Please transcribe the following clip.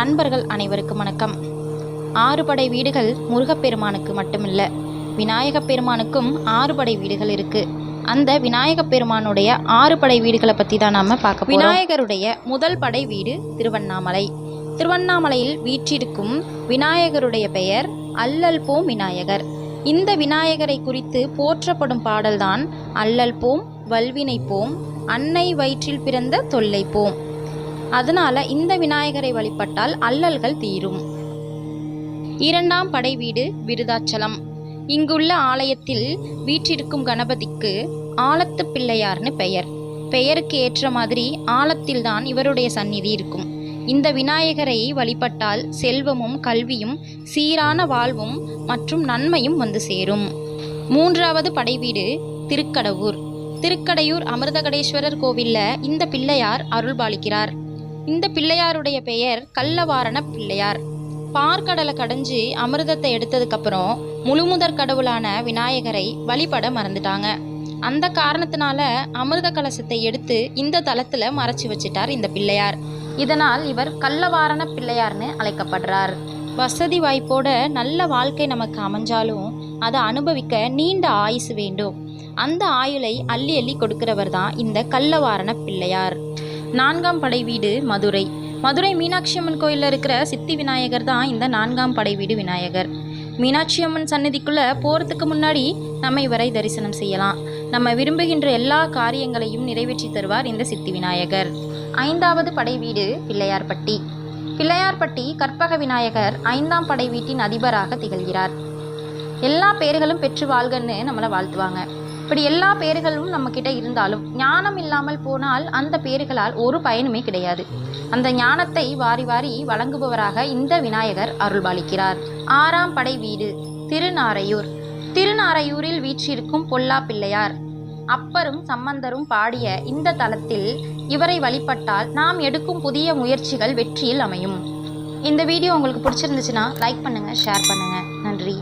நண்பர்கள் அனைவருக்கும் வணக்கம். ஆறுபடை வீடுகள் முருகப்பெருமானுக்கு மட்டுமில்ல. விநாயகப் பெருமானுக்கும் ஆறுபடை வீடுகள் இருக்கு. அந்த விநாயகப் பெருமானுடைய ஆறு படை வீடுகளை பற்றி தான் நாம் பார்க்க விநாயகருடைய முதல் படை வீடு திருவண்ணாமலை. திருவண்ணாமலையில் வீற்றிருக்கும் விநாயகருடைய பெயர் அல்லல் போம் விநாயகர். இந்த விநாயகரை குறித்து போற்றப்படும் பாடல்தான் அல்லல் போம் வல்வினை போம் அன்னை வயிற்றில் பிறந்த தொல்லை போம் அதனால இந்த விநாயகரை வழிபட்டால் அல்லல்கள் தீரும். இரண்டாம் படை வீடு விருதாச்சலம். இங்குள்ள ஆலயத்தில் வீற்றிருக்கும் கணபதிக்கு ஆலத்து பிள்ளையார்னு பெயர். பெயருக்கு ஏற்ற மாதிரி ஆலத்தில்தான் இவருடைய சந்நிதி இருக்கும். இந்த விநாயகரை வழிபட்டால் செல்வமும் கல்வியும் சீரான வாழ்வும் மற்றும் நன்மையும் வந்து சேரும். மூன்றாவது படைவீடு திருக்கடவூர். திருக்கடையூர் அமிர்தகடேஸ்வரர் கோவில்ல இந்த பிள்ளையார் அருள்பாலிக்கிறார். இந்த பிள்ளையாருடைய பெயர் கள்ளவாரண பிள்ளையார். பார்க்கடலை கடைஞ்சி அமிர்தத்தை எடுத்ததுக்கப்புறம் முழுமுதற் கடவுளான விநாயகரை வழிபட மறந்துட்டாங்க. அந்த காரணத்தினால அமிர்த கலசத்தை எடுத்து இந்த தளத்தில் மறைச்சி வச்சிட்டார் இந்த பிள்ளையார். இதனால் இவர் கள்ளவாரண பிள்ளையார்னு அழைக்கப்படுறார். வசதி வாய்ப்போட நல்ல வாழ்க்கை நமக்கு அமைஞ்சாலும் அதை அனுபவிக்க நீண்ட ஆயுசு வேண்டும். அந்த ஆயுளை அள்ளி அள்ளி கொடுக்கிறவர் தான் இந்த கள்ளவாரண பிள்ளையார். நான்காம் படை வீடு மதுரை. மதுரை மீனாட்சி அம்மன் கோயிலில் இருக்கிற சித்தி விநாயகர் தான் இந்த நான்காம் படை வீடு விநாயகர். மீனாட்சி அம்மன் சன்னதிக்குள்ள போகிறதுக்கு முன்னாடி நம்ம இவரை தரிசனம் செய்யலாம். நம்ம விரும்புகின்ற எல்லா காரியங்களையும் நிறைவேற்றி தருவார் இந்த சித்தி விநாயகர். ஐந்தாவது படை வீடு பிள்ளையார்பட்டி. பிள்ளையார்பட்டி கற்பக விநாயகர் ஐந்தாம் படை வீட்டின் அதிபராக திகழ்கிறார். எல்லா பேர்களும் பெற்று வாழ்கன்னு நம்மளை வாழ்த்துவாங்க. இப்படி எல்லா பேர்களும் நம்ம கிட்ட இருந்தாலும் ஞானம் இல்லாமல் போனால் அந்த பேர்களால் ஒரு பயனுமே கிடையாது. அந்த ஞானத்தை வாரி வாரி வழங்குபவராக இந்த விநாயகர் அருள்பாலிக்கிறார். ஆறாம் படை வீடு திருநாரையூர். திருநாரையூரில் வீற்றிருக்கும் பொல்லா பிள்ளையார். அப்பரும் சம்பந்தரும் பாடிய இந்த தலத்தில் இவரை வழிபட்டால் நாம் எடுக்கும் புதிய முயற்சிகள் வெற்றியில் அமையும். இந்த வீடியோ உங்களுக்கு பிடிச்சிருந்துச்சுன்னா லைக் பண்ணுங்கள் ஷேர் பண்ணுங்கள் நன்றி.